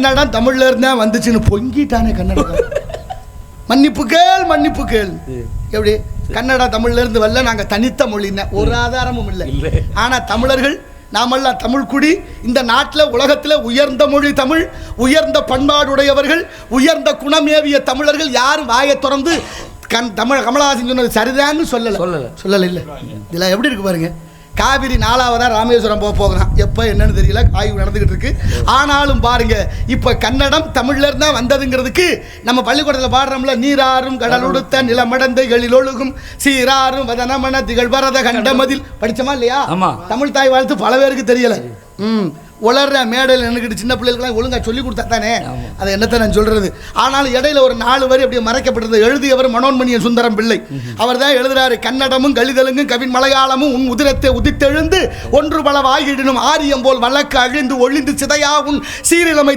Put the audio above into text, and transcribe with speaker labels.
Speaker 1: கன்னடம் தமிழ்ல இருந்தா வந்துச்சுன்னு பொங்கிட்டானே கன்னடம். மன்னிப்பு கேள் மன்னிப்பு கேள். எப்படி? கன்னடா தமிழ்ல இருந்து வரல நாங்க தனித்த மொழின ஒரு ஆதாரமும் இல்லை. ஆனா தமிழர்கள் நாமெல்லாம் தமிழ் குடி இந்த நாட்டில் உலகத்தில் உயர்ந்த மொழி தமிழ் உயர்ந்த பண்பாடுடையவர்கள் உயர்ந்த குணமேவிய தமிழர்கள் யாரும் வாயை திறந்து கண் தமிழ் கமலஹாசன் சொன்னது சரிதான்னு சொல்லலை.
Speaker 2: சொல்லல.
Speaker 1: சொல்லலை இல்லை. இதெல்லாம் எப்படி இருக்கு பாருங்க? காவிரி நாலாவதா ராமேஸ்வரம் போக போகிறான். எப்போ என்னன்னு தெரியல ஆய்வு நடந்துகிட்டு இருக்கு. ஆனாலும் பாருங்க இப்போ கன்னடம் தமிழ்ல இருந்தா வந்ததுங்கிறதுக்கு நம்ம பள்ளிக்கூடத்தில் பாடுறோம்ல நீராறும் கடலுடுத்த நிலமடந்தைகளில் ஒழுகும் சீராறும் வதனமன திகழ் வரத கண்டமதில். படிச்சோமா இல்லையா?
Speaker 2: ஆமா.
Speaker 1: தமிழ் தாய் வாழ்த்து பல பேருக்கு தெரியல. ம். உளர்ற மேடையில் நின்றுக்கிட்டு சின்ன பிள்ளைகளுக்குலாம் ஒழுங்கா சொல்லி கொடுத்தா தானே. அதை என்னத்தை நான் சொல்றது? ஆனாலும் இடையில ஒரு நாலு வரி அப்படியே மறைக்கப்பட்டது எழுதியவர் மனோன்மணியன் சுந்தரம் பிள்ளை. அவர் தான் எழுதுறாரு கன்னடமும் கலிதலுங்கும் கவின் மலையாளமும் உன் உதிரத்தை உதித்தெழுந்து ஒன்று பல வாயிடினும் ஆரியம் போல் வழக்கு அழிந்து ஒளிந்து சிதையா உன் சீரிழமை